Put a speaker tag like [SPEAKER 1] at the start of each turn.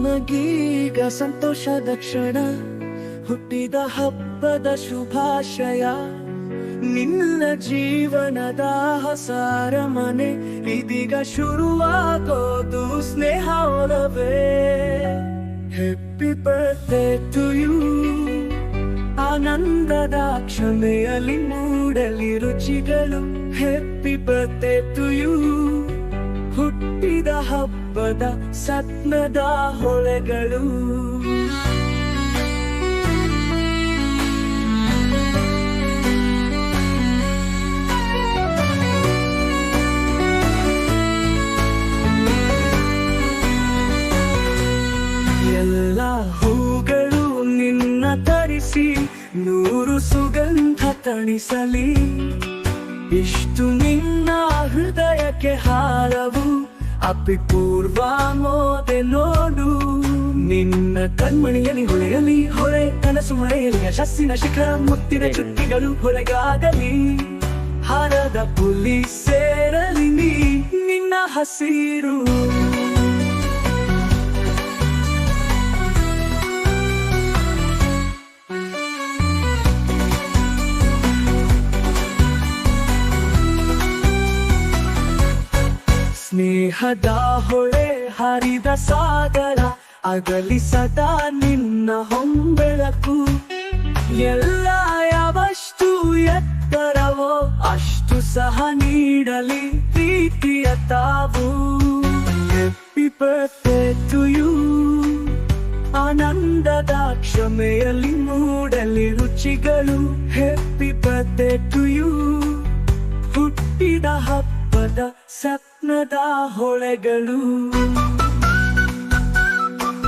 [SPEAKER 1] ನಮಗೀಗ ಸಂತೋಷದ ಕ್ಷಣ, ಹುಟ್ಟಿದ ಹಬ್ಬದ ಶುಭಾಶಯ. ನಿನ್ನ ಜೀವನದ ಹೊಸಾರ ಮನೆ ಇದೀಗ ಶುರುವಾಗೋದು ಸ್ನೇಹ ಒಲವೇ ಹೆಪ್ಪಿ ಬರ್ತೆ ಟು ಯು ಆನಂದದ ಕ್ಷಮೆಯಲ್ಲಿ ಮೂಡಲಿ ರುಚಿಗಳು. ಹ್ಯಾಪಿ ಬರ್ತ್ಡೇ ಟು ಯು ಹುಟ್ಟಿದ ಹಬ್ಬದ ಸತ್ನದ ಹೊಳೆಗಳು. ಎಲ್ಲ ಹೂಗಳು ನಿನ್ನ ತರಿಸಿ, ನೂರು ಸುಗಂಧ ತಣಿಸಲಿ. ಇಷ್ಟು ನಿನ್ನ ಹೃದಯಕ್ಕೆ ಹಾರವು. ಅಪಿಪೂರ್ವ ಮೋದೆ ನೋಡು. ನಿನ್ನ ಕಣ್ಮಣಿಯಲ್ಲಿ ಹೊಳೆಯಲಿ ಹೊರೆ ಕನಸು ಮಳೆಯಲಿ ಯಶಸ್ಸಿನ ಶಿಖರ ಮುತ್ತಿನ ಚುಕ್ಕಿಗಳು ಹೊರಗಾಗಲಿ. ಹರದ ಪುಲಿ ಸೇರಲಿ ನೀ, ನಿನ್ನ ಹಸಿರು. ಸ್ನೇಹದ ಹೊಳೆ ಹರಿದ ಸಾಗರ, ಅಗಲಿ ಸದಾ ನಿನ್ನ ಹೊಂಬೆಳಕು. ಎಲ್ಲ ಯಾವಷ್ಟು ಎತ್ತರವೋ ಅಷ್ಟು ಸಹ ನೀಡಲಿ ಪ್ರೀತಿಯ ತಾವು. ಹ್ಯಾಪಿ ಬರ್ತೆ ಟು ಯು ಆನಂದದ ಕ್ಷಮೆಯಲ್ಲಿ ಮೂಡಲಿ ರುಚಿಗಳು. ಹ್ಯಾಪಿ ಬರ್ತೆ ಟು ಯು ಹುಟ್ಟಿದ ಹಬ್ಬದ ಸಪ್ನದ ಹೊಳೆಗಳು.